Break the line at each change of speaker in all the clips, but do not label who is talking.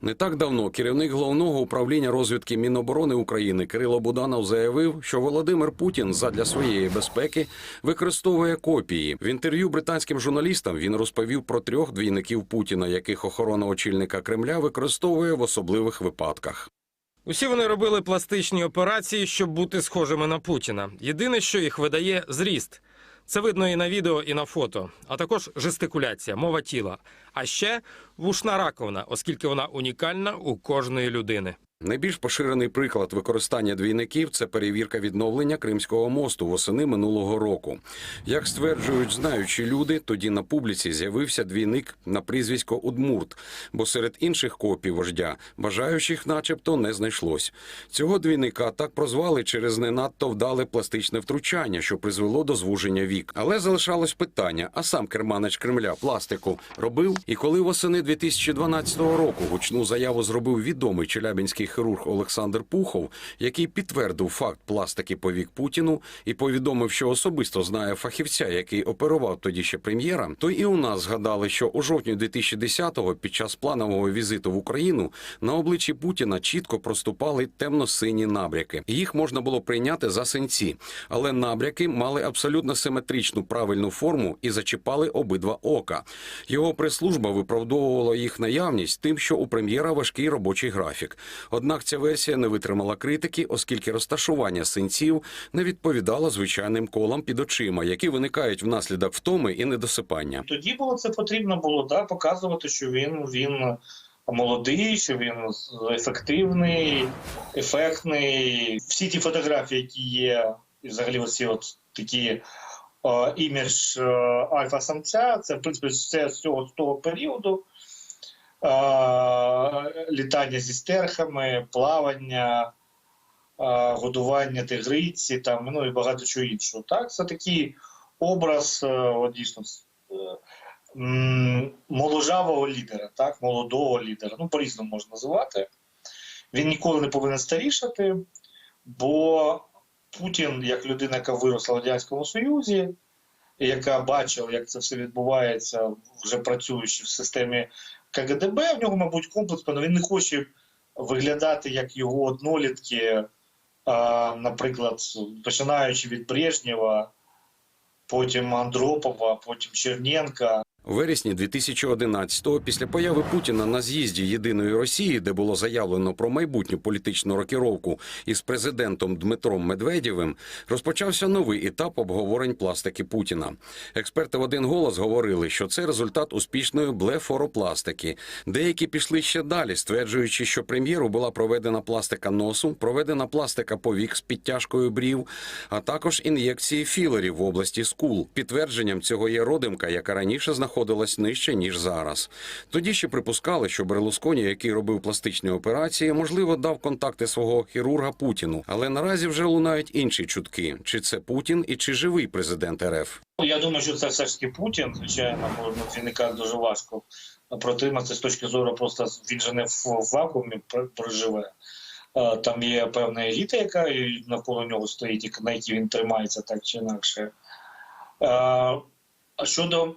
Не так давно керівник головного управління розвідки Міноборони України Кирило Буданов заявив, що Володимир Путін задля своєї безпеки використовує копії. В інтерв'ю британським журналістам він розповів про трьох двійників Путіна, яких охорона очільника Кремля використовує в особливих випадках.
Усі вони робили пластичні операції, щоб бути схожими на Путіна. Єдине, що їх видає зріст. Це видно і на відео, і на фото, а також жестикуляція, мова тіла. А ще вушна раковина, оскільки вона унікальна у кожної людини.
Найбільш поширений приклад використання двійників це перевірка відновлення Кримського мосту восени минулого року. Як стверджують знаючі люди, тоді на публіці з'явився двійник на прізвисько Удмурт, бо серед інших копій вождя бажаючих, начебто, не знайшлось. Цього двійника так прозвали через не надто вдале пластичне втручання, що призвело до звуження вік. Але залишалось питання: а сам керманич Кремля пластику робив? І коли восени 2012 року гучну заяву зробив відомий челябінський хірург Олександр Пухов, який підтвердив факт пластики по вік Путіну і повідомив, що особисто знає фахівця, який оперував тоді ще прем'єра, то і у нас згадали, що у жовтні 2010-го під час планового візиту в Україну на обличчі Путіна чітко проступали темно-сині набряки. Їх можна було прийняти за синці, але набряки мали абсолютно симетричну правильну форму і зачіпали обидва ока. Його прес-служба виправдовувала їх наявність тим, що у прем'єра важкий робочий графік. Однак ця версія не витримала критики, оскільки розташування синців не відповідало звичайним колам під очима, які виникають внаслідок втоми і недосипання.
Тоді було це потрібно було да, показувати, що він, він молодий, що він ефективний, ефектний. Всі ті фотографії, які є, і взагалі оці от такі імідж е, альфа-самця, це в принципі все з цього з того періоду. Е, літання зі стерхами, плавання, е, годування тигриці, там, ну і багато чого іншого. Так, це такий образ, е, от, дійсно, е, моложавого лідера, так, молодого лідера, ну, по-різному можна називати. Він ніколи не повинен старішати, бо Путін, як людина, яка виросла в Радянському Союзі, яка бачила, як це все відбувається, вже працюючи в системі КГДБ, в нього, мабуть, комплекс, але він не хоче виглядати як його однолітки, наприклад, починаючи від Брежнєва, потім Андропова, потім Черненка.
У вересні 2011-го, після появи Путіна на з'їзді єдиної Росії, де було заявлено про майбутню політичну рокіровку із президентом Дмитром Медведєвим, розпочався новий етап обговорень пластики Путіна. Експерти в один голос говорили, що це результат успішної блефоропластики. Деякі пішли ще далі, стверджуючи, що прем'єру була проведена пластика носу, проведена пластика повік з підтяжкою брів, а також ін'єкції філерів в області скул. Підтвердженням цього є родимка, яка раніше знаходилась нижче ніж зараз. Тоді ще припускали, що Берлусконі, який робив пластичні операції, можливо, дав контакти свого хірурга Путіну. Але наразі вже лунають інші чутки: чи це Путін і чи живий президент РФ.
Ну, Я думаю, що це все ж таки Путін. Звичайно, молодому двійника дуже важко протриматися з точки зору, просто він же не в вакуумі проживе. Е, Там є певна еліта, яка навколо нього стоїть, і на якій він тримається так чи інакше. Е, А щодо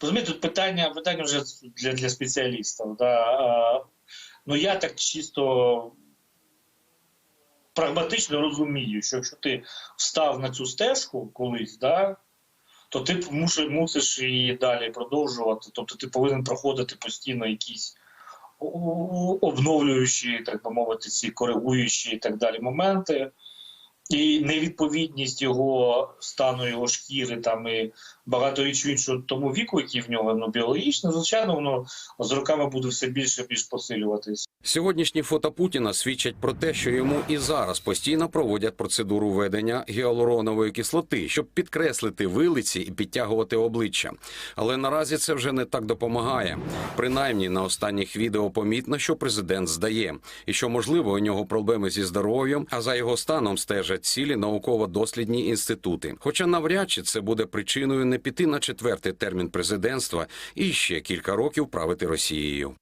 розумієте, тут питання, питання вже для, для спеціалістів. Да? Е, Ну я так чисто прагматично розумію, що якщо ти встав на цю стежку колись, да, то ти мусиш, її далі продовжувати. Тобто ти повинен проходити постійно якісь обновлюючі, так би мовити, ці коригуючі і так далі моменти. І невідповідність його стану, його шкіри там і багато речей іншого тому віку, який в нього ну, біологічно, звичайно, воно з роками буде все більше більш посилюватись.
Сьогоднішні фото Путіна свідчать про те, що йому і зараз постійно проводять процедуру введення гіалуронової кислоти, щоб підкреслити вилиці і підтягувати обличчя. Але наразі це вже не так допомагає. Принаймні на останніх відео помітно, що президент здає, і що можливо у нього проблеми зі здоров'ям, а за його станом стежать цілі науково-дослідні інститути. Хоча навряд чи це буде причиною не піти на четвертий термін президентства і ще кілька років правити Росією.